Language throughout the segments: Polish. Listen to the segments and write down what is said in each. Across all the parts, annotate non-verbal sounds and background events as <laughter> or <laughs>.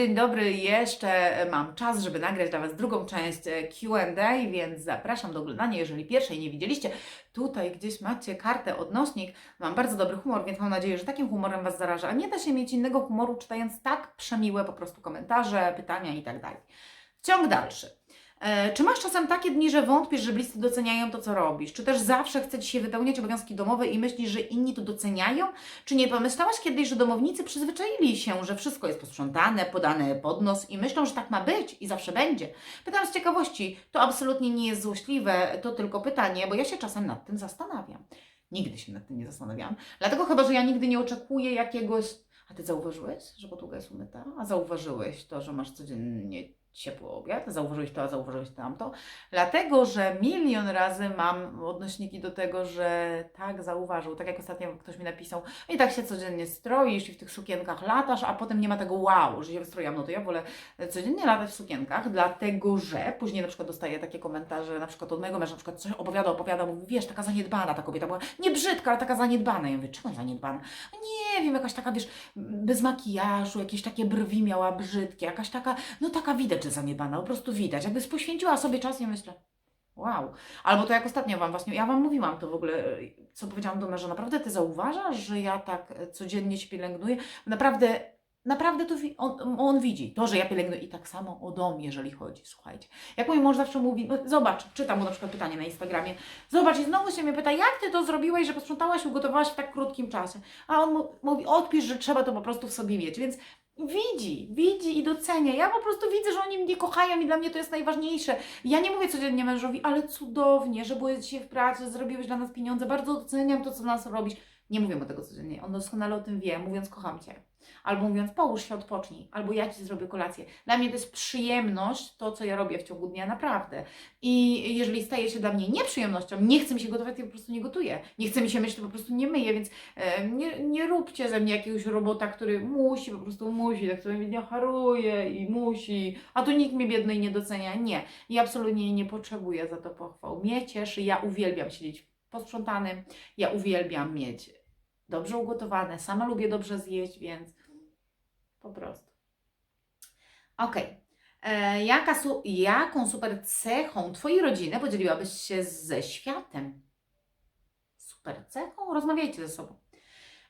dzień dobry. Jeszcze mam czas, żeby nagrać dla Was drugą część e, QA, więc zapraszam do oglądania. Jeżeli pierwszej nie widzieliście, tutaj gdzieś macie kartę odnośnik. Mam bardzo dobry humor, więc mam nadzieję, że takim humorem Was zaraża. A nie da się mieć innego humoru, czytając tak przemiłe po prostu komentarze, pytania i tak. Ciąg dalszy. E, Czy masz czasem takie dni, że wątpisz, że bliscy doceniają to, co robisz? Czy też zawsze chce Ci się wypełniać obowiązki domowe i myślisz, że inni to doceniają? Czy nie pomyślałaś kiedyś, że domownicy przyzwyczaili się, że wszystko jest posprzątane, podane pod nos i myślą, że tak ma być i zawsze będzie? Pytam z ciekawości, to absolutnie nie jest złośliwe, to tylko pytanie, bo ja się czasem nad tym zastanawiam. Nigdy się nad tym nie zastanawiałam. Dlatego chyba, że ja nigdy nie oczekuję jakiegoś. A ty zauważyłeś, że podłoga jest umyta? A zauważyłeś to, że masz codziennie ciepły obiad? Zauważyłeś to, a zauważyłeś tamto? Dlatego, że milion razy mam odnośniki do tego, że tak zauważył. Tak jak ostatnio ktoś mi napisał, i tak się codziennie stroisz i w tych sukienkach latasz, a potem nie ma tego wow, że się wystrojam. No to ja wolę codziennie latać w sukienkach, dlatego że później na przykład dostaję takie komentarze, na przykład od mojego męża, na przykład coś opowiada, opowiada, mówi, wiesz, taka zaniedbana ta kobieta była, nie brzydka, ale taka zaniedbana. Ja mówię, czemu zaniedbana? Nie wiem, jakaś taka, wiesz, bez makijażu, jakieś takie brwi miała brzydkie, jakaś taka, no taka widać, że zaniedbana, po prostu widać. Jakby poświęciła sobie czas i myślę, wow. Albo to jak ostatnio Wam właśnie, ja Wam mówiłam to w ogóle, co powiedziałam do męża, naprawdę Ty zauważasz, że ja tak e, codziennie się pielęgnuję? Naprawdę, naprawdę to on, on widzi, to, że ja pielęgnuję i tak samo o dom, jeżeli chodzi, słuchajcie. Jak mój mąż zawsze mówi, no zobacz, czytam mu na przykład pytanie na Instagramie, zobacz i znowu się mnie pyta, jak Ty to zrobiłeś, że posprzątałaś, ugotowałaś w tak krótkim czasie? A on mówi, odpisz, że trzeba to po prostu w sobie mieć, więc widzi, widzi i docenia. Ja po prostu widzę, że oni mnie kochają i dla mnie to jest najważniejsze. Ja nie mówię codziennie mężowi, ale cudownie, że byłeś dzisiaj w pracy, zrobiłeś dla nas pieniądze, bardzo doceniam to, co dla nas robisz. Nie mówię mu tego codziennie, on doskonale o tym wie, mówiąc kocham Cię. Albo mówiąc połóż się, odpocznij, albo ja Ci zrobię kolację. Dla mnie to jest przyjemność, to co ja robię w ciągu dnia, naprawdę. I jeżeli staje się dla mnie nieprzyjemnością, nie chce mi się gotować, to ja po prostu nie gotuję. Nie chce mi się myć, to po prostu nie myję, więc e, nie, nie róbcie ze mnie jakiegoś robota, który musi, po prostu musi, tak sobie nie haruje i musi, a tu nikt mnie biednej nie docenia. Nie, ja absolutnie nie potrzebuję za to pochwał. Mnie cieszy, ja uwielbiam siedzieć posprzątanym, ja uwielbiam mieć dobrze ugotowane, sama lubię dobrze zjeść, więc po prostu. Okej. E, Jaka su- jaką super cechą Twojej rodziny podzieliłabyś się ze światem? Super cechą? Rozmawiajcie ze sobą.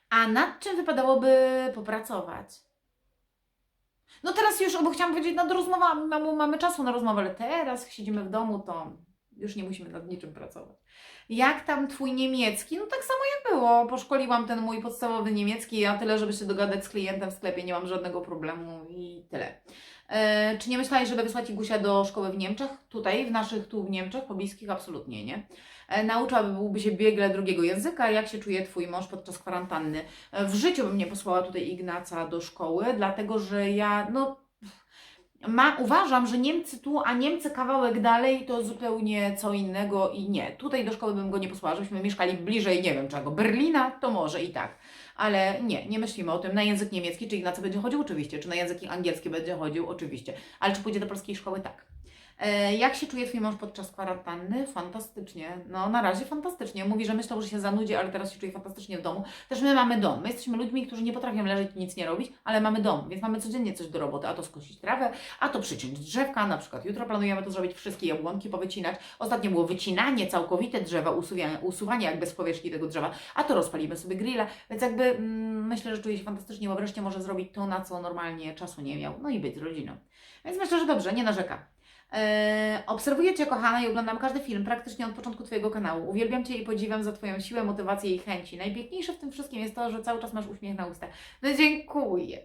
A nad czym wypadałoby popracować? No teraz już, bo chciałam powiedzieć nad rozmowami, mamy, mamy czasu na rozmowę, ale teraz siedzimy w domu, to już nie musimy nad niczym pracować. Jak tam Twój niemiecki? No tak samo jak było. Poszkoliłam ten mój podstawowy niemiecki, a tyle, żeby się dogadać z klientem w sklepie, nie mam żadnego problemu i tyle. E, czy nie myślałeś, żeby wysłać Igusia do szkoły w Niemczech? Tutaj, w naszych tu w Niemczech, pobliskich? Absolutnie nie. E, nauczyłaby się biegle drugiego języka. Jak się czuje Twój mąż podczas kwarantanny? E, w życiu bym nie posłała tutaj Ignaca do szkoły, dlatego że ja, no ma, uważam, że Niemcy tu, a Niemcy kawałek dalej to zupełnie co innego i nie. Tutaj do szkoły bym go nie posłała, żebyśmy mieszkali bliżej, nie wiem czego, Berlina, to może i tak. Ale nie, nie myślimy o tym. Na język niemiecki, czy Ignacy będzie chodził? Oczywiście. Czy na język angielski będzie chodził? Oczywiście. Ale czy pójdzie do polskiej szkoły? Tak. E, jak się czuje Twój mąż podczas kwarantanny? Fantastycznie. No, na razie fantastycznie. Mówi, że myślał, że się zanudzi, ale teraz się czuje fantastycznie w domu. Też my mamy dom. My jesteśmy ludźmi, którzy nie potrafią leżeć i nic nie robić, ale mamy dom, więc mamy codziennie coś do roboty. A to skosić trawę, a to przyciąć drzewka. Na przykład jutro planujemy to zrobić, wszystkie jabłonki powycinać. Ostatnio było wycinanie całkowite drzewa, usuwanie, usuwanie jakby z powierzchni tego drzewa, a to rozpalimy sobie grilla. Więc jakby mm, myślę, że czuje się fantastycznie, bo wreszcie może zrobić to, na co normalnie czasu nie miał. No i być z rodziną. Więc myślę, że dobrze, nie narzeka. Eee, obserwuję Cię, kochana, i oglądam każdy film praktycznie od początku Twojego kanału. Uwielbiam Cię i podziwiam za Twoją siłę, motywację i chęci. Najpiękniejsze w tym wszystkim jest to, że cały czas masz uśmiech na ustach. No dziękuję.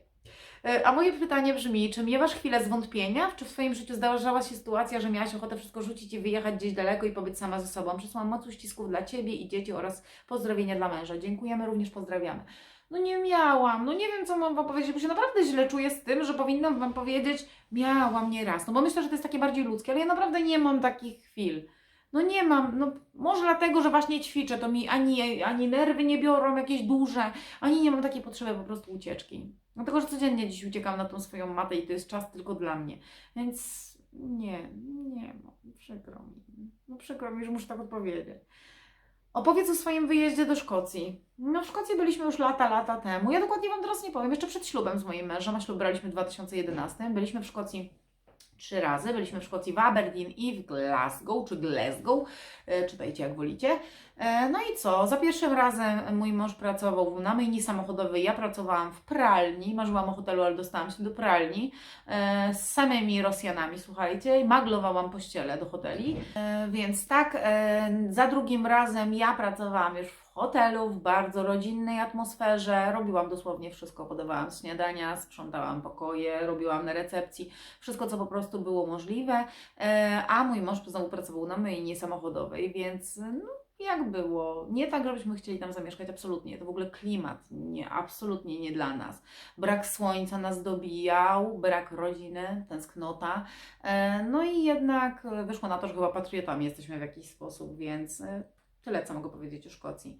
Eee, A moje pytanie brzmi, czy miewasz chwilę zwątpienia? Czy w Twoim życiu zdarzała się sytuacja, że miałaś ochotę wszystko rzucić i wyjechać gdzieś daleko i pobyć sama ze sobą? Przysłałam moc uścisków dla Ciebie i dzieci oraz pozdrowienia dla męża. Dziękujemy, również pozdrawiamy. No nie miałam, no nie wiem co mam Wam powiedzieć, bo się naprawdę źle czuję z tym, że powinnam Wam powiedzieć, miałam nieraz, no bo myślę, że to jest takie bardziej ludzkie, ale ja naprawdę nie mam takich chwil. No nie mam, no może dlatego, że właśnie ćwiczę, to mi ani, ani nerwy nie biorą jakieś duże, ani nie mam takiej potrzeby po prostu ucieczki. Dlatego, że codziennie dziś uciekam na tą swoją matę i to jest czas tylko dla mnie. Więc nie, nie mam, przykro mi. No przykro mi, że muszę tak odpowiedzieć. Opowiedz o swoim wyjeździe do Szkocji. No w Szkocji byliśmy już lata, lata temu. Ja dokładnie Wam teraz nie powiem. Jeszcze przed ślubem z moim mężem, a ślub braliśmy w 2011. Byliśmy w Szkocji trzy razy. Byliśmy w Szkocji w Aberdeen i w Glasgow, czy Glasgow, e, czytajcie jak wolicie. E, No i co? Za pierwszym razem mój mąż pracował na myjni samochodowej, ja pracowałam w pralni, marzyłam o hotelu, ale dostałam się do pralni e, z samymi Rosjanami, słuchajcie, i maglowałam pościele do hoteli. Więc tak, za drugim razem ja pracowałam już w hotelu, w bardzo rodzinnej atmosferze, robiłam dosłownie wszystko, podawałam śniadania, sprzątałam pokoje, robiłam na recepcji, wszystko co po prostu było możliwe, E, a mój mąż znowu pracował na myjni samochodowej, więc no, jak było? Nie tak, żebyśmy chcieli tam zamieszkać, absolutnie. To w ogóle klimat, nie, absolutnie nie dla nas. Brak słońca nas dobijał, brak rodziny, tęsknota. E, No i jednak wyszło na to, że chyba patriotami jesteśmy w jakiś sposób, więc e, tyle, co mogę powiedzieć o Szkocji.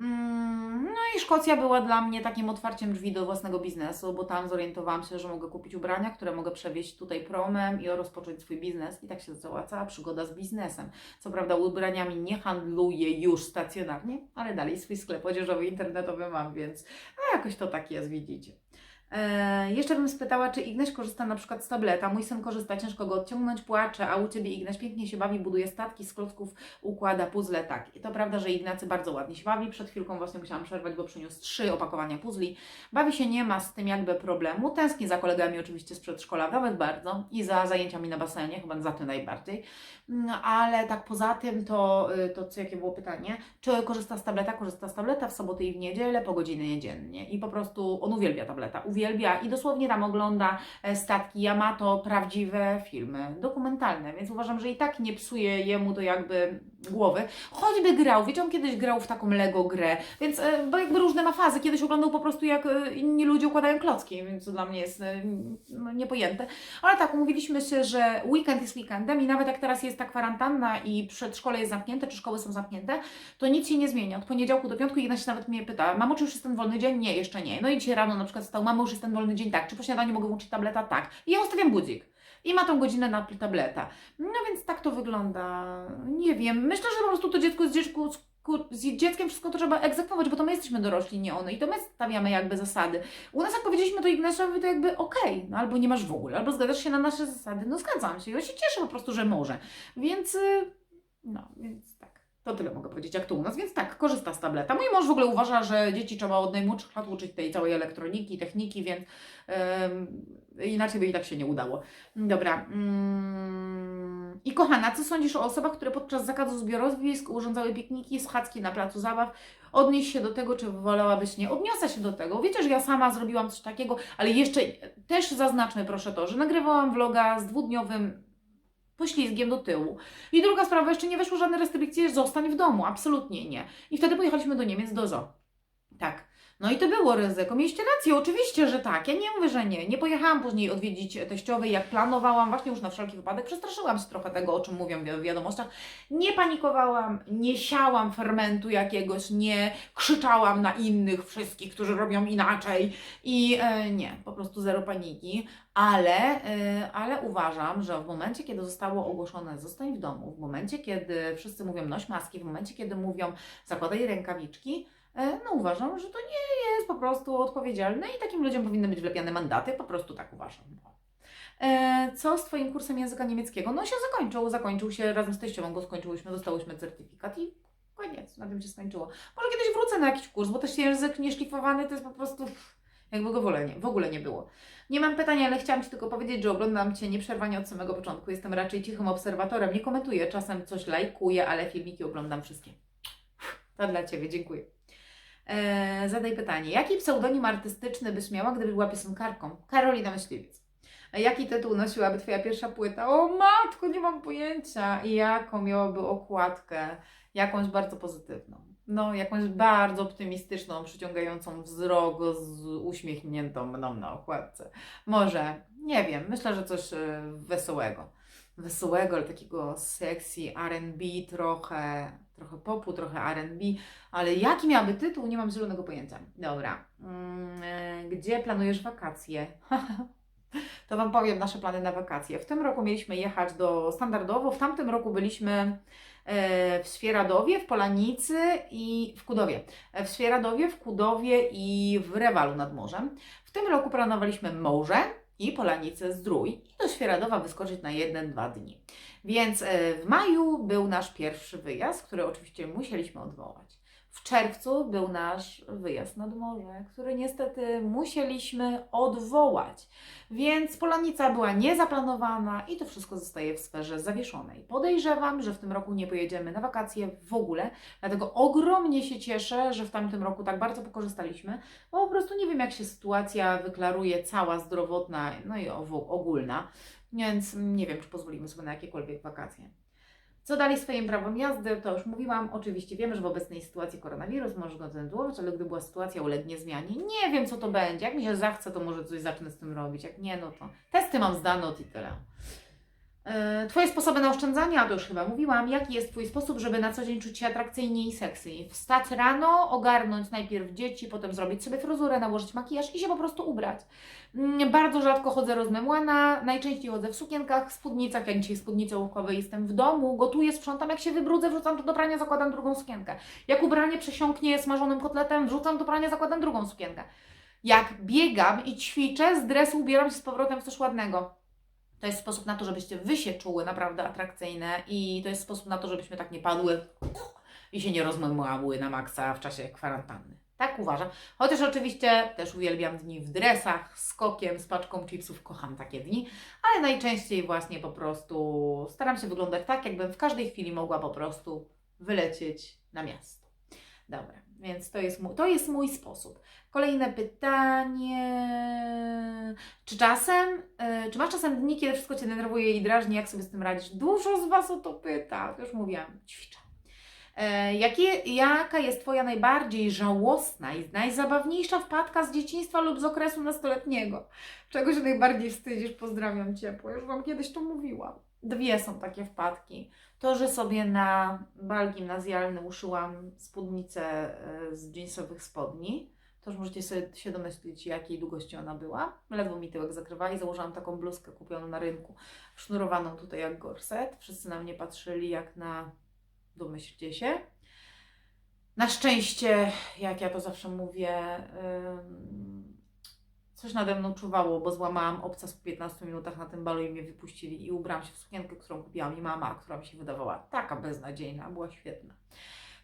Mm, No i Szkocja była dla mnie takim otwarciem drzwi do własnego biznesu, bo tam zorientowałam się, że mogę kupić ubrania, które mogę przewieźć tutaj promem i rozpocząć swój biznes. I tak się zaczęła cała przygoda z biznesem. Co prawda ubraniami nie handluję już stacjonarnie, ale dalej swój sklep odzieżowy internetowy mam, więc no jakoś to tak jest, widzicie. E, jeszcze bym spytała, czy Ignaś korzysta na przykład z tableta. Mój syn korzysta, ciężko go odciągnąć, płacze, a u Ciebie Ignaś pięknie się bawi, buduje statki z klocków, układa puzzle, tak. I to prawda, że Ignacy bardzo ładnie się bawi. Przed chwilką właśnie musiałam przerwać, bo przyniósł trzy opakowania puzli. Bawi się, nie ma z tym jakby problemu. Tęskni za kolegami oczywiście z przedszkola, nawet bardzo. I za zajęciami na basenie, chyba za tym najbardziej. No, ale tak poza tym, to, y, to co, jakie było pytanie? Czy korzysta z tableta? Korzysta z tableta w soboty i w niedzielę po godzinie dziennie. I po prostu on uwielbia tableta, uwielbia i dosłownie tam ogląda e, statki Yamato, prawdziwe filmy dokumentalne, więc uważam, że i tak nie psuje jemu to jakby głowy. Choćby grał, wiecie, on kiedyś grał w taką Lego grę, więc e, bo jakby różne ma fazy. Kiedyś oglądał po prostu jak e, inni ludzie układają klocki, więc to dla mnie jest e, no, niepojęte. Ale tak, umówiliśmy się, że weekend jest weekendem i nawet jak teraz jest ta kwarantanna i przedszkole jest zamknięte, czy szkoły są zamknięte, to nic się nie zmienia. Od poniedziałku do piątku Ignaś nawet mnie pyta, mamo, czy już jest ten wolny dzień? Nie, jeszcze nie. No i dzisiaj rano na przykład stał, mamo, już jest ten wolny dzień? Tak. Czy po śniadaniu mogę włączyć tableta? Tak. I ja ustawiam budzik. I ma tą godzinę na tableta. No więc tak to wygląda. Nie wiem. Myślę, że po prostu to dziecko z dziecku z dzieckiem wszystko to trzeba egzekwować, bo to my jesteśmy dorośli, nie one. I to my stawiamy jakby zasady. U nas jak powiedzieliśmy to Ignaszowi, to jakby okej, no albo nie masz w ogóle, albo zgadzasz się na nasze zasady. No zgadzam się on się cieszy po prostu, że może. Więc y, no, więc tak. To tyle mogę powiedzieć, jak to u nas. Więc tak, korzysta z tableta. Mój mąż w ogóle uważa, że dzieci trzeba od najmłodszych lat uczyć tej całej elektroniki, techniki, więc em, inaczej by i tak się nie udało. Dobra. Mm. I kochana, co sądzisz o osobach, które podczas zakazu zbiorowisk urządzały pikniki, schadzki na placu zabaw? Odnieś się do tego, czy wolałabyś nie? Odniosę się do tego. Wiecie, że ja sama zrobiłam coś takiego, ale jeszcze też zaznaczmy proszę to, że nagrywałam vloga z dwudniowym poślizgiem do tyłu. I druga sprawa, jeszcze nie weszły żadne restrykcje, zostań w domu, absolutnie nie. I wtedy pojechaliśmy do Niemiec, do zoo. Tak. No i to było ryzyko. Mieliście rację, oczywiście, że tak. Ja nie mówię, że nie. Nie pojechałam później odwiedzić teściowej, jak planowałam, właśnie już na wszelki wypadek. Przestraszyłam się trochę tego, o czym mówią w wiadomościach. Nie panikowałam, nie siałam fermentu jakiegoś, nie krzyczałam na innych wszystkich, którzy robią inaczej. I e, nie, po prostu zero paniki. Ale, e, ale uważam, że w momencie, kiedy zostało ogłoszone zostań w domu, w momencie, kiedy wszyscy mówią noś maski, w momencie, kiedy mówią zakładaj rękawiczki, no uważam, że to nie jest po prostu odpowiedzialne i takim ludziom powinny być wlepiane mandaty, po prostu tak uważam. E, Co z Twoim kursem języka niemieckiego? No się zakończył, zakończył się razem z teściową, go skończyłyśmy, dostałyśmy certyfikat i koniec, na tym się skończyło. Może kiedyś wrócę na jakiś kurs, bo też język nieszlifowany to jest po prostu jakby go w ogóle nie, w ogóle nie było. Nie mam pytań, ale chciałam Ci tylko powiedzieć, że oglądam Cię nieprzerwanie od samego początku. Jestem raczej cichym obserwatorem, nie komentuję, czasem coś lajkuję, ale filmiki oglądam wszystkie. To dla Ciebie, dziękuję. Eee, zadaj pytanie. Jaki pseudonim artystyczny byś miała, gdybyś była piosenkarką? Karolina Myśliwiec. A jaki tytuł nosiłaby Twoja pierwsza płyta? O matko, nie mam pojęcia. I jaką miałaby okładkę? Jakąś bardzo pozytywną. No, jakąś bardzo optymistyczną, przyciągającą wzrok z uśmiechniętą mną na okładce. Może, nie wiem, myślę, że coś e, wesołego. Wesołego, ale takiego sexy, R&B trochę, trochę popu, trochę R&B, ale jaki miałby tytuł, nie mam zielonego pojęcia. Dobra, mm, e, gdzie planujesz wakacje? <laughs> to Wam powiem nasze plany na wakacje. W tym roku mieliśmy jechać do, standardowo, w tamtym roku byliśmy e, w Świeradowie, w Polanicy i w Kudowie. E, W Świeradowie, w Kudowie i w Rewalu nad morzem. W tym roku planowaliśmy morze i Polanicę Zdrój i do Świeradowa wyskoczyć na jeden, dwa dni. Więc e, w maju był nasz pierwszy wyjazd, który oczywiście musieliśmy odwołać. W czerwcu był nasz wyjazd nad morze, który niestety musieliśmy odwołać. Więc Polanica była niezaplanowana i to wszystko zostaje w sferze zawieszonej. Podejrzewam, że w tym roku nie pojedziemy na wakacje w ogóle, dlatego ogromnie się cieszę, że w tamtym roku tak bardzo pokorzystaliśmy, bo po prostu nie wiem, jak się sytuacja wyklaruje cała zdrowotna, no i ogólna, więc nie wiem, czy pozwolimy sobie na jakiekolwiek wakacje. Co dalej z Twoim prawem jazdy, to już mówiłam. Oczywiście wiemy, że w obecnej sytuacji koronawirus możesz go kontynuować, ale gdy była sytuacja ulegnie zmianie, nie wiem co to będzie. Jak mi się zachce, to może coś zacznę z tym robić. Jak nie, no to testy mam zdane i tyle. Yy, Twoje sposoby na oszczędzanie, a to już chyba mówiłam. Jaki jest Twój sposób, żeby na co dzień czuć się atrakcyjnie i sexy? Wstać rano, ogarnąć najpierw dzieci, potem zrobić sobie fryzurę, nałożyć makijaż i się po prostu ubrać. Mm, Bardzo rzadko chodzę rozmemłana, najczęściej chodzę w sukienkach, spódnicach, jak dzisiaj spódnice łówkowe jestem w domu, gotuję, sprzątam, jak się wybrudzę, wrzucam to do prania, zakładam drugą sukienkę. Jak ubranie przesiąknie smażonym kotletem, wrzucam do prania, zakładam drugą sukienkę. Jak biegam i ćwiczę, z dresu ubieram się z powrotem w coś ładnego. To jest sposób na to, żebyście wy się czuły naprawdę atrakcyjne i to jest sposób na to, żebyśmy tak nie padły i się nie rozmemłały na maksa w czasie kwarantanny. Tak uważam. Chociaż oczywiście też uwielbiam dni w dresach, z kokiem, z paczką chipsów, kocham takie dni, ale najczęściej właśnie po prostu staram się wyglądać tak, jakbym w każdej chwili mogła po prostu wylecieć na miasto. Dobra, więc to jest mój, to jest mój sposób. Kolejne pytanie. Czy czasem, y, czy masz czasem dni, kiedy wszystko Cię denerwuje i drażni, jak sobie z tym radzisz? Dużo z Was o to pyta. Już mówiłam, ćwiczę. Jakie, jaka jest Twoja najbardziej żałosna i najzabawniejsza wpadka z dzieciństwa lub z okresu nastoletniego? Czego się najbardziej wstydzisz? Pozdrawiam ciepło. Już Wam kiedyś to mówiłam. Dwie są takie wpadki. To, że sobie na bal gimnazjalny uszyłam spódnicę e, z jeansowych spodni. To już możecie sobie się domyślić, jakiej długości ona była. Ledwo mi tyłek zakrywała i założyłam taką bluzkę kupioną na rynku, sznurowaną tutaj jak gorset. Wszyscy na mnie patrzyli jak na domyślcie się. Na szczęście, jak ja to zawsze mówię, ym, coś nade mną czuwało, bo złamałam obcas po 15 minutach na tym balu i mnie wypuścili i ubrałam się w sukienkę, którą kupiła mi mama, która mi się wydawała taka beznadziejna, była świetna.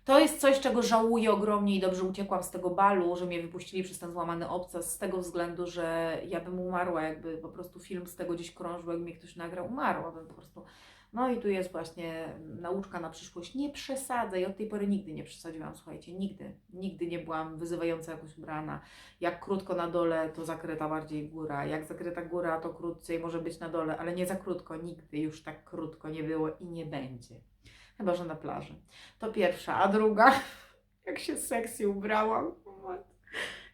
To jest coś, czego żałuję ogromnie i dobrze uciekłam z tego balu, że mnie wypuścili przez ten złamany obcas, z tego względu, że ja bym umarła, jakby po prostu film z tego gdzieś krążył, jakby mnie ktoś nagrał, umarłabym po prostu. No i tu jest właśnie nauczka na przyszłość. Nie przesadzaj. Od tej pory nigdy nie przesadziłam, słuchajcie, nigdy. Nigdy nie byłam wyzywająco jakoś ubrana. Jak krótko na dole, to zakryta bardziej góra. Jak zakryta góra, to krócej może być na dole, ale nie za krótko. Nigdy już tak krótko nie było i nie będzie. Chyba, że na plaży. To pierwsza. A druga, <laughs> jak się sexy ubrałam.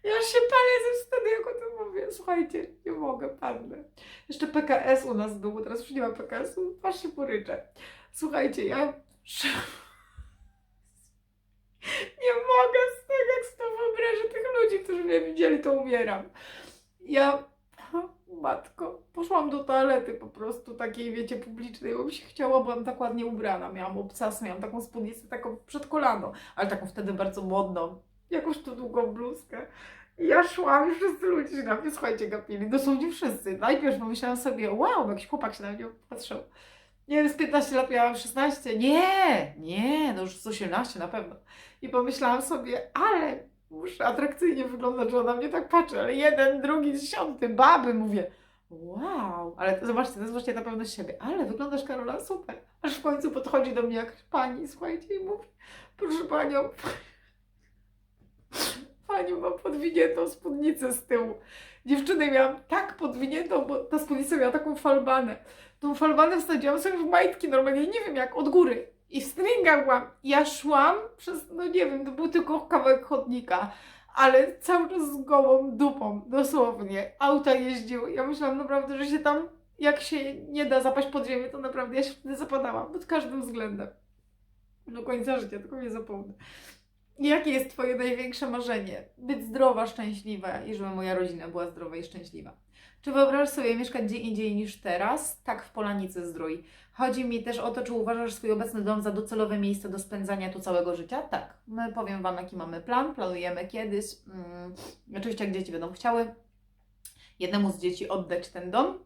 Ja się palę ze wstydu, jak o tym mówię. Słuchajcie, nie mogę, padnę. Jeszcze PKS u nas był, bo teraz już nie ma PKS-u, aż się poryczę. Słuchajcie, ja <laughs> nie mogę z tego, jak sobie wyobrażę tych ludzi, którzy mnie widzieli, to umieram. Ja, matko, poszłam do toalety po prostu takiej, wiecie, publicznej, bo mi się chciało, byłam tak ładnie ubrana, miałam obcasy, miałam taką spódnicę, taką przed kolano, ale taką wtedy bardzo modną, jakąś tu długą bluzkę. I ja szłam i wszyscy ludzie się na mnie, słuchajcie, gapili, dosłownie wszyscy. Najpierw pomyślałam sobie, wow, jakiś chłopak się na mnie patrzył. Nie wiem, z 15 lat miałam 16. Nie, nie, no już z 18 na pewno. I pomyślałam sobie, ale muszę atrakcyjnie wyglądać, że ona mnie tak patrzy, ale jeden, drugi, dziesiąty, baby, mówię, wow, ale zobaczcie, to jest właśnie na pewno siebie, ale wyglądasz Karola super. Aż w końcu podchodzi do mnie jakaś pani, słuchajcie, i mówi, proszę panią, pani ma podwiniętą spódnicę z tyłu. Dziewczyny miałam tak podwiniętą, bo ta spódnica miała taką falbanę. Tą falbanę wsadziłam sobie w majtki normalnie, nie wiem jak, od góry. I w stringach byłam. Ja szłam przez, no nie wiem, to był tylko kawałek chodnika, ale cały czas z gołą dupą, dosłownie. Auta jeździły. Ja myślałam naprawdę, że się tam, jak się nie da zapaść pod ziemię, to naprawdę ja się wtedy zapadałam, pod każdym względem. Do końca życia, tylko nie zapomnę. Jakie jest Twoje największe marzenie? Być zdrowa, szczęśliwa i żeby moja rodzina była zdrowa i szczęśliwa. Czy wyobrażasz sobie mieszkać gdzie indziej niż teraz? Tak, w Polanicy Zdrój. Chodzi mi też o to, czy uważasz swój obecny dom za docelowe miejsce do spędzania tu całego życia? Tak. My powiem Wam, jaki mamy plan, planujemy kiedyś. Mm, oczywiście, jak dzieci będą chciały, jednemu z dzieci oddać ten dom,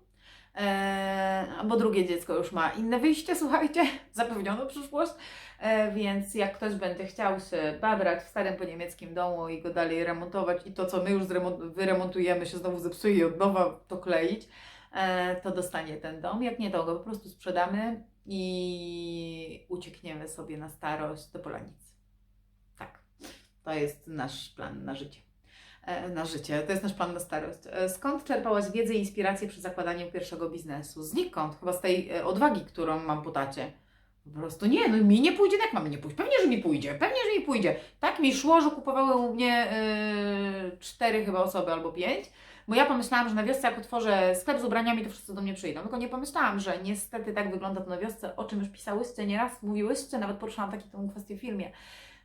bo drugie dziecko już ma inne wyjście, <laughs> słuchajcie, zapewniono przyszłość, eee, więc jak ktoś będzie chciał się babrać w starym po niemieckim domu i go dalej remontować i to, co my już wyremontujemy, się znowu zepsuje i od nowa to kleić, eee, to dostanie ten dom. Jak nie, to go po prostu sprzedamy i uciekniemy sobie na starość do Polanicy. Tak, to jest nasz plan na życie e, na życie. To jest nasz plan na starość. E, Skąd czerpałaś wiedzę i inspirację przy zakładaniu pierwszego biznesu? Znikąd? Chyba z tej e, odwagi, którą mam po tacie. Po prostu nie, no mi nie pójdzie, jak mamy nie pójść? Pewnie, że mi pójdzie, pewnie, że mi pójdzie. Tak mi szło, że kupowały u mnie e, cztery chyba osoby albo pięć, bo ja pomyślałam, że na wiosce jak otworzę sklep z ubraniami, to wszyscy do mnie przyjdą. Tylko nie pomyślałam, że niestety tak wygląda to na wiosce, o czym już pisałyście nieraz, mówiłyście, nawet poruszałam taką kwestię w filmie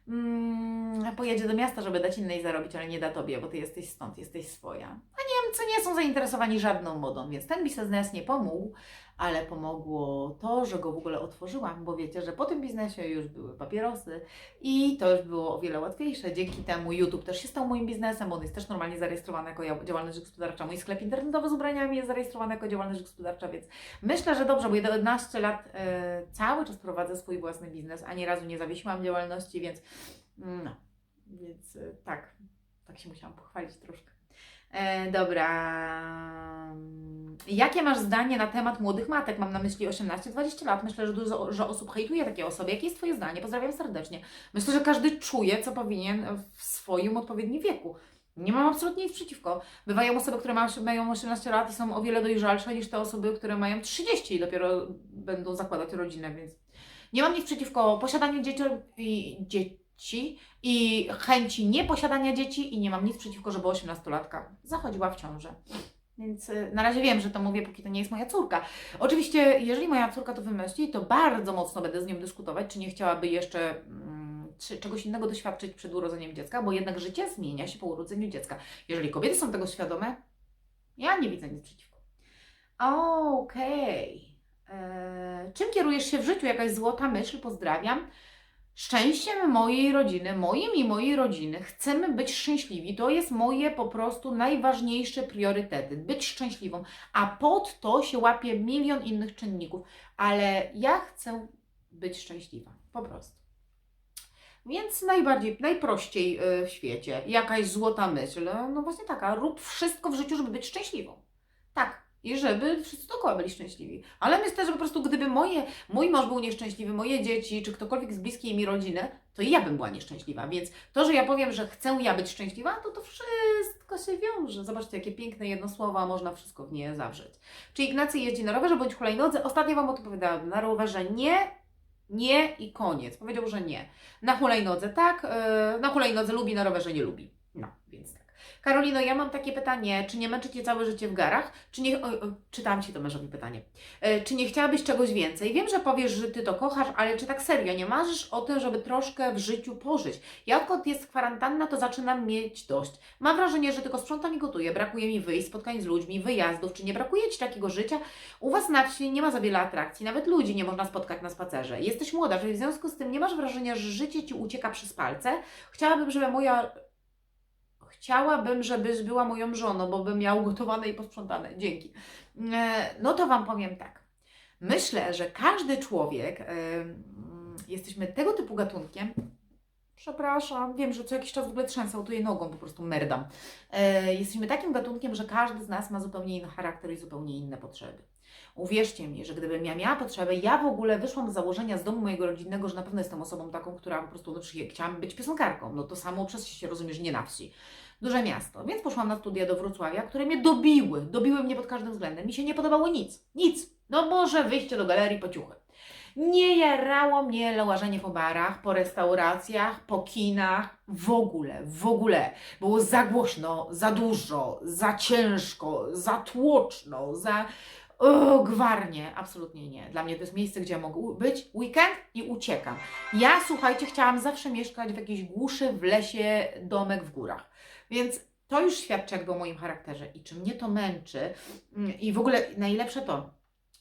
mm, pojedzie do miasta, żeby dać innej zarobić, ale nie da tobie, bo ty jesteś stąd, jesteś swoja. A Niemcy nie są zainteresowani żadną modą, więc ten biznes nie pomógł, ale pomogło to, że go w ogóle otworzyłam, bo wiecie, że po tym biznesie już były papierosy i to już było o wiele łatwiejsze. Dzięki temu YouTube też się stał moim biznesem, on jest też normalnie zarejestrowany jako ja- działalność gospodarcza. Mój sklep internetowy z ubraniami jest zarejestrowany jako działalność gospodarcza, więc myślę, że dobrze, bo 11 lat e, cały czas prowadzę swój własny biznes, ani razu nie zawiesiłam działalności, więc mm, no, więc e, tak, tak się musiałam pochwalić troszkę. E, dobra. Jakie masz zdanie na temat młodych matek? Mam na myśli 18-20 lat. Myślę, że dużo że osób hejtuje takie osoby. Jakie jest Twoje zdanie? Pozdrawiam serdecznie. Myślę, że każdy czuje, co powinien w swoim odpowiednim wieku. Nie mam absolutnie nic przeciwko. Bywają osoby, które ma- mają 18 lat i są o wiele dojrzalsze niż te osoby, które mają 30 i dopiero będą zakładać rodzinę, więc nie mam nic przeciwko posiadaniu dzieci dzieci i chęci nieposiadania dzieci i nie mam nic przeciwko, żeby 18-latka zachodziła w ciążę. Więc y, na razie wiem, że to mówię, póki to nie jest moja córka. Oczywiście, jeżeli moja córka to wymyśli, to bardzo mocno będę z nią dyskutować, czy nie chciałaby jeszcze mm, czegoś innego doświadczyć przed urodzeniem dziecka, bo jednak życie zmienia się po urodzeniu dziecka. Jeżeli kobiety są tego świadome, ja nie widzę nic przeciwko. Okej. Eee, Czym kierujesz się w życiu? Jakaś złota myśl? Pozdrawiam. Szczęściem mojej rodziny, moim i mojej rodziny. Chcemy być szczęśliwi. To jest moje po prostu najważniejsze priorytety. Być szczęśliwą. A pod to się łapie milion innych czynników. Ale ja chcę być szczęśliwa. Po prostu. Więc najbardziej, najprościej y, w świecie. Jakaś złota myśl. No właśnie taka. Rób wszystko w życiu, żeby być szczęśliwą. I żeby wszyscy dookoła byli szczęśliwi. Ale myślę, że po prostu gdyby moje, mój mąż był nieszczęśliwy, moje dzieci, czy ktokolwiek z bliskiej mi rodziny, to ja bym była nieszczęśliwa. Więc to, że ja powiem, że chcę ja być szczęśliwa, to to wszystko się wiąże. Zobaczcie, jakie piękne jedno słowo, a można wszystko w nie zawrzeć. Czy Ignacy jeździ na rowerze bądź hulajnodze? Ostatnio Wam odpowiadałam. Na rowerze nie, nie i koniec. Powiedział, że nie. Na hulajnodze tak, yy, na hulajnodze lubi, na rowerze nie lubi. No, więc. Karolino, ja mam takie pytanie, czy nie męczycie całe życie w garach? Czy nie, o, o, czytałam Ci to mężowi pytanie. E, czy nie chciałabyś czegoś więcej? Wiem, że powiesz, że Ty to kochasz, ale czy tak serio, nie marzysz o tym, żeby troszkę w życiu pożyć? Ja odkąd jest kwarantanna, to zaczynam mieć dość. Mam wrażenie, że tylko sprzątam i gotuję, brakuje mi wyjść, spotkań z ludźmi, wyjazdów. Czy nie brakuje Ci takiego życia? U Was na wsi nie ma za wiele atrakcji, nawet ludzi nie można spotkać na spacerze. Jesteś młoda, czyli w związku z tym nie masz wrażenia, że życie Ci ucieka przez palce? Chciałabym, żeby moja Chciałabym, żebyś była moją żoną, bo bym miał gotowane i posprzątane. Dzięki. E, No to Wam powiem tak. Myślę, że każdy człowiek, e, mm, jesteśmy tego typu gatunkiem. Przepraszam, wiem, że co jakiś czas w ogóle trzęsę, tu jej nogą po prostu merdam. E, Jesteśmy takim gatunkiem, że każdy z nas ma zupełnie inny charakter i zupełnie inne potrzeby. Uwierzcie mi, że gdybym ja miała potrzebę, ja w ogóle wyszłam z założenia z domu mojego rodzinnego, że na pewno jestem osobą taką, która po prostu no, chciałam być piosenkarką. No to samo przez się rozumiesz, nie na wsi. Duże miasto. Więc poszłam na studia do Wrocławia, które mnie dobiły. Dobiły mnie pod każdym względem. Mi się nie podobało nic. Nic. No może wyjście do galerii po ciuchy. Nie jarało mnie łażenie po barach, po restauracjach, po kinach, w ogóle, w ogóle. Było za głośno, za dużo, za ciężko, za tłoczno, za O, gwarnie, absolutnie nie. Dla mnie to jest miejsce, gdzie ja mogę być, weekend i uciekam. Ja, słuchajcie, chciałam zawsze mieszkać w jakiejś głuszy, w lesie, domek w górach. Więc to już świadczy jakby o moim charakterze. I czy mnie to męczy, mm, i w ogóle najlepsze to,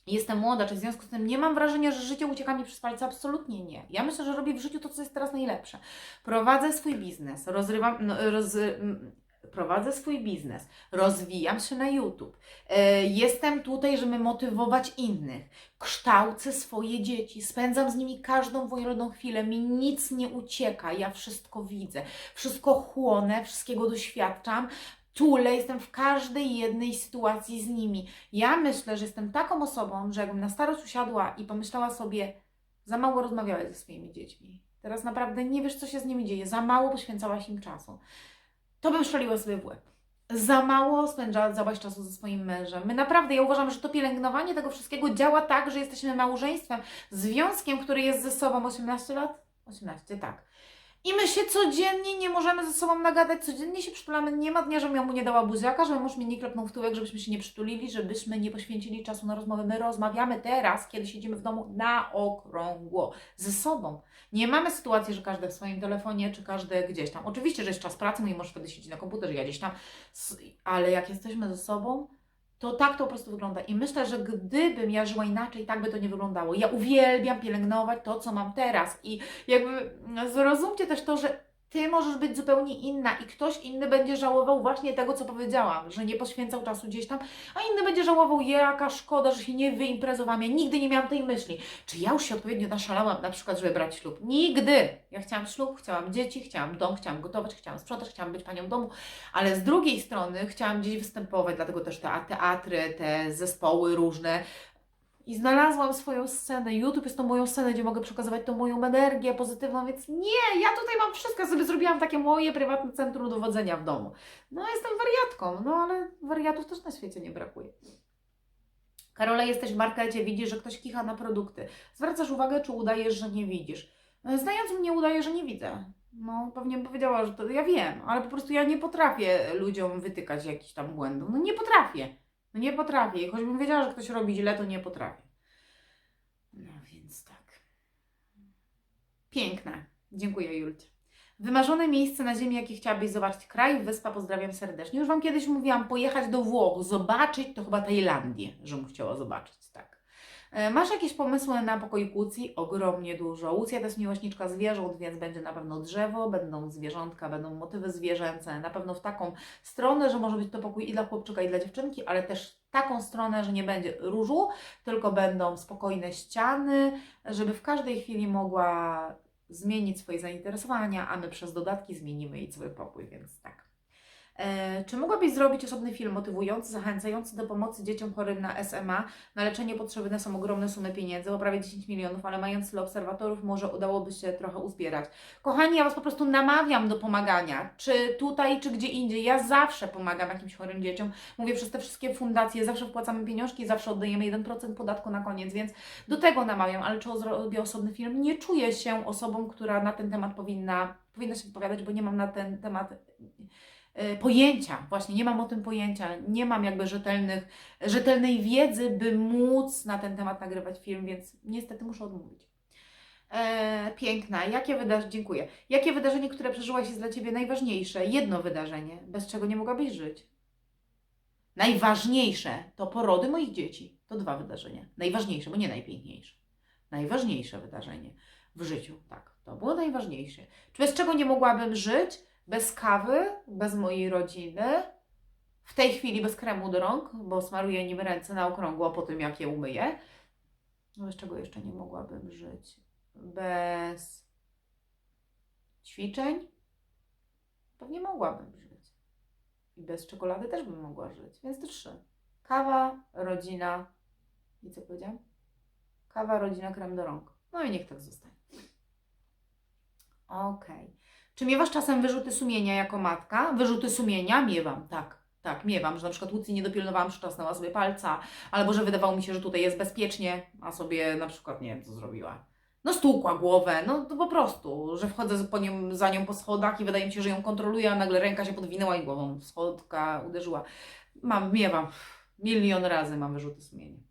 jestem młoda, czy w związku z tym nie mam wrażenia, że życie ucieka mi przez palce? Absolutnie nie. Ja myślę, że robię w życiu to, co jest teraz najlepsze. Prowadzę swój biznes, rozrywam, no, roz, mm, prowadzę swój biznes, rozwijam się na YouTube. E, Jestem tutaj, żeby motywować innych. Kształcę swoje dzieci, spędzam z nimi każdą wolną chwilę. Mi nic nie ucieka, ja wszystko widzę, wszystko chłonę, wszystkiego doświadczam. Czule jestem w każdej jednej sytuacji z nimi. Ja myślę, że jestem taką osobą, że jakbym na starość usiadła i pomyślała sobie, za mało rozmawiałeś ze swoimi dziećmi. Teraz naprawdę nie wiesz, co się z nimi dzieje. Za mało poświęcałaś im czasu. To bym szczeliła sobie w. Za mało spędzałaś czasu ze swoim mężem. My naprawdę, ja uważam, że to pielęgnowanie tego wszystkiego działa tak, że jesteśmy małżeństwem, związkiem, który jest ze sobą 18 lat? 18, tak. I my się codziennie nie możemy ze sobą nagadać, codziennie się przytulamy. Nie ma dnia, żebym ja mu nie dała buziaka, żeby mąż mnie nie klepnął w tyłek, żebyśmy się nie przytulili, żebyśmy nie poświęcili czasu na rozmowę. My rozmawiamy teraz, kiedy siedzimy w domu na okrągło ze sobą. Nie mamy sytuacji, że każdy w swoim telefonie, czy każdy gdzieś tam. Oczywiście, że jest czas pracy, mój mąż wtedy siedzi na komputerze, ja gdzieś tam, ale jak jesteśmy ze sobą, to tak to po prostu wygląda. I myślę, że gdybym ja żyła inaczej, tak by to nie wyglądało. Ja uwielbiam pielęgnować to, co mam teraz. I jakby no, zrozumcie też to, że ty możesz być zupełnie inna i ktoś inny będzie żałował właśnie tego, co powiedziałam, że nie poświęcał czasu gdzieś tam, a inny będzie żałował, jaka szkoda, że się nie wyimprezowałam. Ja nigdy nie miałam tej myśli. Czy ja już się odpowiednio naszalałam, na przykład, żeby brać ślub? Nigdy! Ja chciałam ślub, chciałam dzieci, chciałam dom, chciałam gotować, chciałam sprzątać, chciałam być panią domu, ale z drugiej strony chciałam gdzieś występować, dlatego też te teatry, te zespoły różne. I znalazłam swoją scenę. YouTube jest tą moją scenę, gdzie mogę przekazywać tą moją energię pozytywną, więc nie, ja tutaj mam wszystko, sobie zrobiłam takie moje prywatne centrum dowodzenia w domu. No, jestem wariatką, no ale wariatów też na świecie nie brakuje. Karola, jesteś w markecie, widzisz, że ktoś kicha na produkty. Zwracasz uwagę, czy udajesz, że nie widzisz? E, Znając mnie, udaję, że nie widzę. No, pewnie powiedziała, że to ja wiem, ale po prostu ja nie potrafię ludziom wytykać jakichś tam błędów. No nie potrafię. No nie potrafię. I choćbym wiedziała, że ktoś robi źle, to nie potrafię. No więc tak. Piękne. Dziękuję, Julcie. Wymarzone miejsce na ziemi, jakie chciałabyś zobaczyć. Kraj, wyspa, pozdrawiam serdecznie. Już Wam kiedyś mówiłam, pojechać do Włoch, zobaczyć, to chyba Tajlandię, żebym chciała zobaczyć, tak. E, Masz jakieś pomysły na pokój Łucji? Ogromnie dużo. Łucja to jest miłośniczka zwierząt, więc będzie na pewno drzewo, będą zwierzątka, będą motywy zwierzęce. Na pewno w taką stronę, że może być to pokój i dla chłopczyka, i dla dziewczynki, ale też taką stronę, że nie będzie różu, tylko będą spokojne ściany, żeby w każdej chwili mogła zmienić swoje zainteresowania, a my przez dodatki zmienimy jej cały pokój, więc tak. E, czy mogłabyś zrobić osobny film motywujący, zachęcający do pomocy dzieciom chorym na SMA? Na leczenie potrzebne są ogromne sumy pieniędzy, bo prawie 10 milionów, ale mając tyle obserwatorów, może udałoby się trochę uzbierać. Kochani, ja Was po prostu namawiam do pomagania, czy tutaj, czy gdzie indziej. Ja zawsze pomagam jakimś chorym dzieciom. Mówię przez te wszystkie fundacje, zawsze wpłacamy pieniążki, zawsze oddajemy 1% podatku na koniec, więc do tego namawiam, ale czy zrobię osobny film? Nie czuję się osobą, która na ten temat powinna, powinna się wypowiadać, bo nie mam na ten temat pojęcia, właśnie nie mam o tym pojęcia, nie mam jakby rzetelnych, rzetelnej wiedzy, by móc na ten temat nagrywać film, więc niestety muszę odmówić. E, piękna. Jakie wydarzenie, dziękuję. Jakie wydarzenie, które przeżyłaś jest dla Ciebie najważniejsze? Jedno wydarzenie, bez czego nie mogłabyś żyć. Najważniejsze to porody moich dzieci. To dwa wydarzenia. Najważniejsze, bo nie najpiękniejsze. Najważniejsze wydarzenie w życiu, tak. To było najważniejsze. Czy bez czego nie mogłabym żyć? Bez kawy, bez mojej rodziny. W tej chwili bez kremu do rąk, bo smaruję nim ręce na okrągło po tym, jak je umyję. No bez czego jeszcze nie mogłabym żyć? Bez ćwiczeń? Pewnie mogłabym żyć. I bez czekolady też bym mogła żyć. Więc te trzy. Kawa, rodzina i co powiedziałam? Kawa, rodzina, krem do rąk. No i niech tak zostanie. Okej. Czy miewasz czasem wyrzuty sumienia jako matka? Wyrzuty sumienia miewam, tak. Tak, miewam, że na przykład Łucji nie dopilnowałam, przytrzasnęła sobie palca, albo że wydawało mi się, że tutaj jest bezpiecznie, a sobie na przykład nie wiem, co zrobiła. No stłukła głowę, no to po prostu, że wchodzę po nią, za nią po schodach i wydaje mi się, że ją kontroluję, a nagle ręka się podwinęła i głową schodka uderzyła. Mam, miewam, milion razy mam wyrzuty sumienia.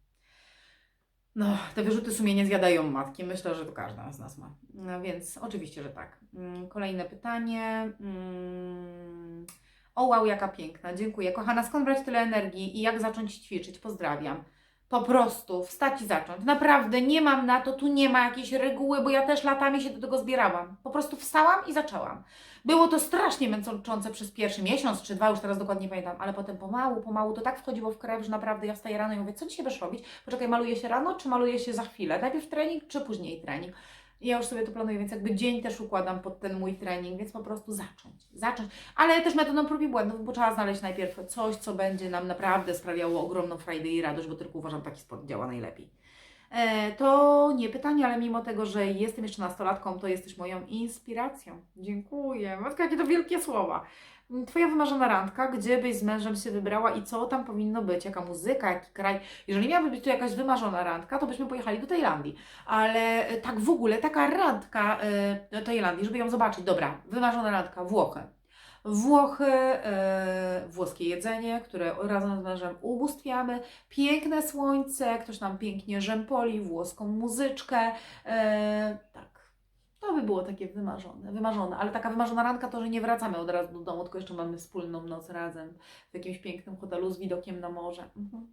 No, te wyrzuty sumienia zjadają matki. Myślę, że to każda z nas ma. No więc oczywiście, że tak. Mm, Kolejne pytanie. Mm. O wow, jaka piękna. Dziękuję. Kochana, skąd brać tyle energii i jak zacząć ćwiczyć? Pozdrawiam. Po prostu wstać i zacząć. Naprawdę nie mam na to, tu nie ma jakiejś reguły, bo ja też latami się do tego zbierałam. Po prostu wstałam i zaczęłam. Było to strasznie męczące przez pierwszy miesiąc czy dwa, już teraz dokładnie nie pamiętam, ale potem pomału, pomału to tak wchodziło w krew, że naprawdę ja wstaję rano i mówię, co dzisiaj będziesz robić? Poczekaj, maluję się rano, czy maluję się za chwilę? Najpierw trening, czy później trening? Ja już sobie to planuję, więc jakby dzień też układam pod ten mój trening, więc po prostu zacząć, zacząć. Ale też metodą prób i błędów, bo trzeba znaleźć najpierw coś, co będzie nam naprawdę sprawiało ogromną frajdę i radość, bo tylko uważam, taki sport działa najlepiej. E, To nie pytanie, ale mimo tego, że jestem jeszcze nastolatką, to jesteś moją inspiracją. Dziękuję. Matka, jakie to wielkie słowa. Twoja wymarzona randka, gdzie byś z mężem się wybrała i co tam powinno być? Jaka muzyka, jaki kraj? Jeżeli miałaby być tu jakaś wymarzona randka, to byśmy pojechali do Tajlandii. Ale e, tak w ogóle, taka randka e, do Tajlandii, żeby ją zobaczyć. Dobra, wymarzona randka, Włochy. Włochy, e, włoskie jedzenie, które razem z mężem ubóstwiamy, piękne słońce, ktoś nam pięknie rzępoli, włoską muzyczkę. E, tak, to by było takie wymarzone, wymarzone. Ale taka wymarzona randka to, że nie wracamy od razu do domu, tylko jeszcze mamy wspólną noc razem w jakimś pięknym hotelu z widokiem na morze. Mhm,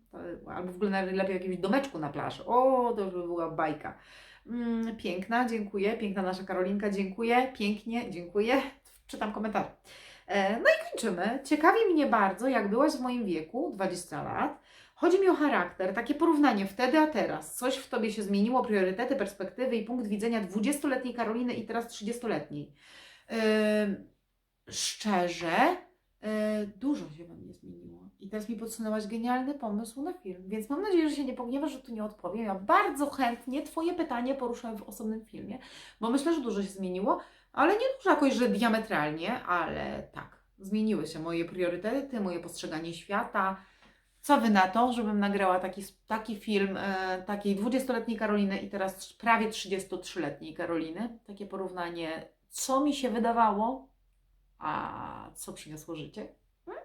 albo w ogóle najlepiej w jakimś domeczku na plaży. O, to już by była bajka. Mm, piękna, dziękuję. Piękna nasza Karolinka, dziękuję. Pięknie, dziękuję. Czytam komentarze. E, No i kończymy. Ciekawi mnie bardzo, jak byłaś w moim wieku, 20 lat. Chodzi mi o charakter, takie porównanie wtedy a teraz. Coś w tobie się zmieniło, priorytety, perspektywy i punkt widzenia 20-letniej Karoliny i teraz 30-letniej. Ym, szczerze, y, dużo się we mnie zmieniło. I teraz mi podsunęłaś genialny pomysł na film, więc mam nadzieję, że się nie pogniewasz, że tu nie odpowiem. Ja bardzo chętnie Twoje pytanie poruszę w osobnym filmie, bo myślę, że dużo się zmieniło, ale nie dużo jakoś, że diametralnie, ale tak. Zmieniły się moje priorytety, moje postrzeganie świata. Co Wy na to, żebym nagrała taki, taki film e, takiej 20-letniej Karoliny i teraz prawie 33-letniej Karoliny? Takie porównanie, co mi się wydawało, a co przyniosło życie? Hmm?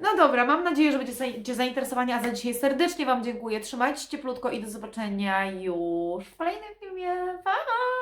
No dobra, mam nadzieję, że będziecie zainteresowani, a za dzisiaj serdecznie Wam dziękuję. Trzymajcie się cieplutko i do zobaczenia już w kolejnym filmie. Pa!